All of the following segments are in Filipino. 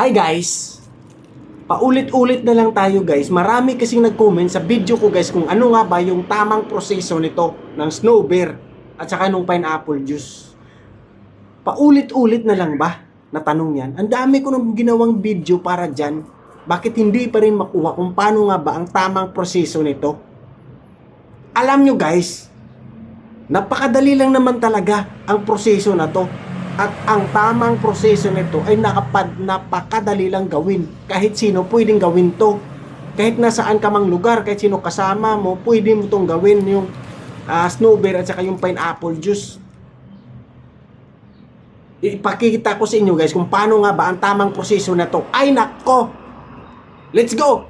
Hi guys! Paulit-ulit na lang tayo guys. Marami kasing nag-comment sa video ko guys kung ano nga ba yung tamang proseso nito ng snow bear at saka nung pineapple juice. Paulit-ulit na lang ba na tanong yan? Ang dami ko nang ginawang video para dyan. Bakit hindi pa rin makuha kung paano nga ba ang tamang proseso nito? Alam nyo guys, napakadali lang naman talaga ang proseso na to. At ang tamang proseso nito ay nakapad, napakadali lang gawin. Kahit sino pwedeng gawin to. Kahit nasaan ka mang lugar, kahit sino kasama mo, pwede mo tong gawin yung ah, snow bear at saka yung pineapple juice. Ipakikita ko sa inyo guys kung paano nga ba ang tamang proseso na to. Ay nako! Let's go!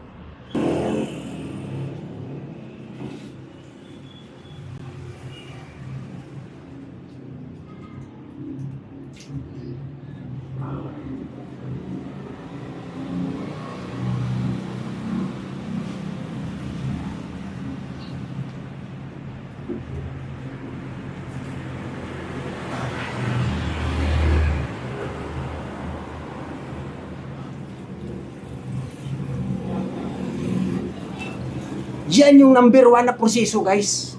Yan yung number one na proseso guys.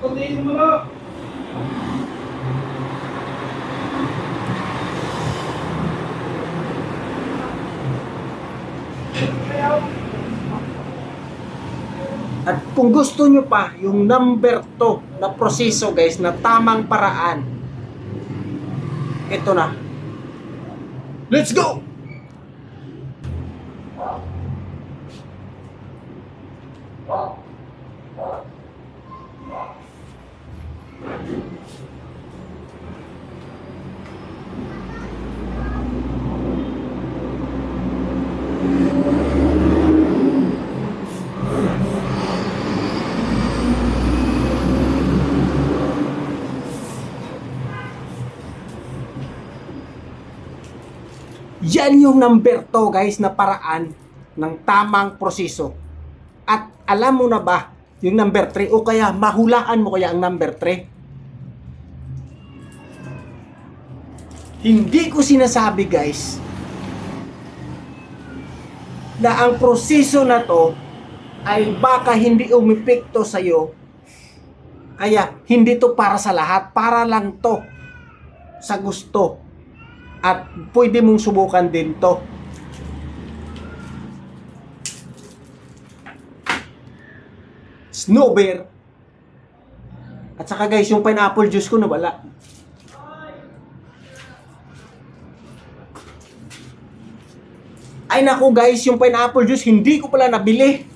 Kuntiin mo na. At kung gusto nyo pa yung number 2 na proseso guys na tamang paraan, ito na. Let's go! Yan yung number 2 guys na paraan ng tamang proseso. At alam mo na ba yung number 3 o kaya mahulaan mo kaya ang number 3? Hindi ko sinasabi guys na ang proseso na to ay baka hindi umipekto sa'yo kaya hindi to para sa lahat, para lang to sa gusto at pwede mong subukan din to. Snow bear. At saka guys, yung pineapple juice ko nawala. Ay naku guys, yung pineapple juice hindi ko pala nabili.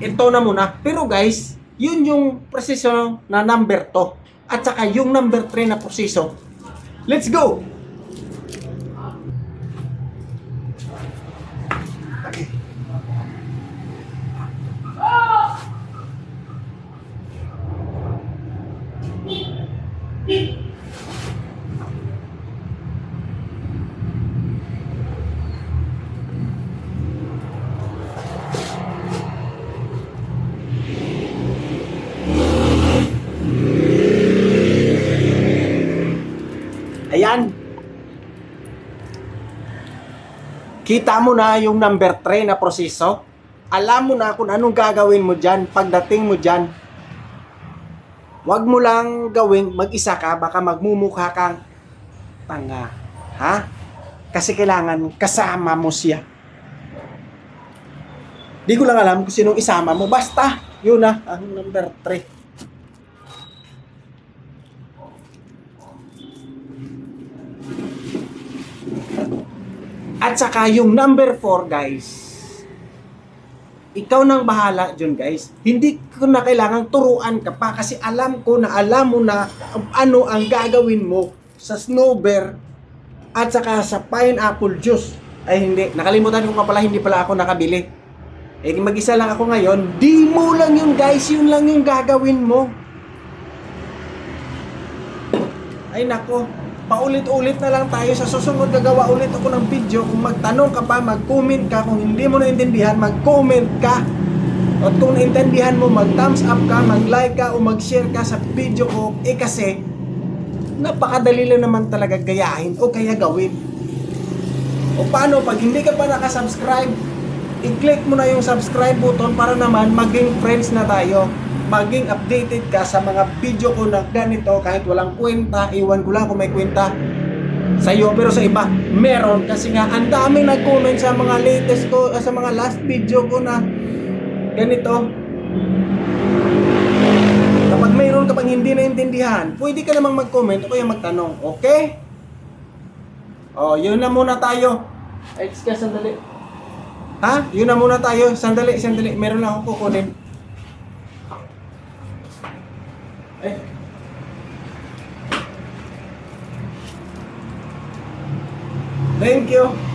Ito na muna. Pero guys, yun yung proseso na number to. At saka yung number 3 na proseso. Let's go! থাকে Kita mo na yung number 3 na proseso. Alam mo na kung anong gagawin mo dyan pagdating mo dyan. Huwag mo lang gawin mag-isa ka, baka magmumukha kang tanga. Ha? Kasi kailangan kasama mo siya. Di ko lang alam kung sinong isama mo. Basta, yun na, ang number 3. At saka yung number 4 guys, ikaw nang bahala dyan guys. Hindi ko na kailangang turuan ka pa kasi alam ko na alam mo na ano ang gagawin mo sa snowbear at saka sa pineapple juice. Ay hindi, nakalimutan ko nga pala, hindi pala ako nakabili. Eh mag-isa lang ako ngayon, di mo lang yun guys, yun lang yung gagawin mo. Ay nako, paulit-ulit na lang tayo. Sa susunod gagawa ulit ako ng video. Kung magtanong ka pa, mag-comment ka. Kung hindi mo naintindihan, mag-comment ka. At kung naintindihan mo, mag-thumbs up ka, mag-like ka o mag-share ka sa video ko. Eh kasi napakadali lang naman talaga gayahin o kaya gawin. O paano pag hindi ka pa nakasubscribe i-click mo na yung subscribe button para naman maging friends na tayo maging updated ka sa mga video ko na ganito kahit walang kwenta iwan ko lang kung may kwenta sa iyo pero sa iba meron. Kasi nga ang daming nag-comment sa mga latest ko ah, sa mga last video ko na ganito. Kapag mayroon ka pang hindi naintindihan pwede ka namang mag-comment o kaya magtanong okay? oh yun na muna tayo. Ay, ka sandali. ha? yun na muna tayo. Sandali sandali. Meron lang ako kukunin Ay, thank you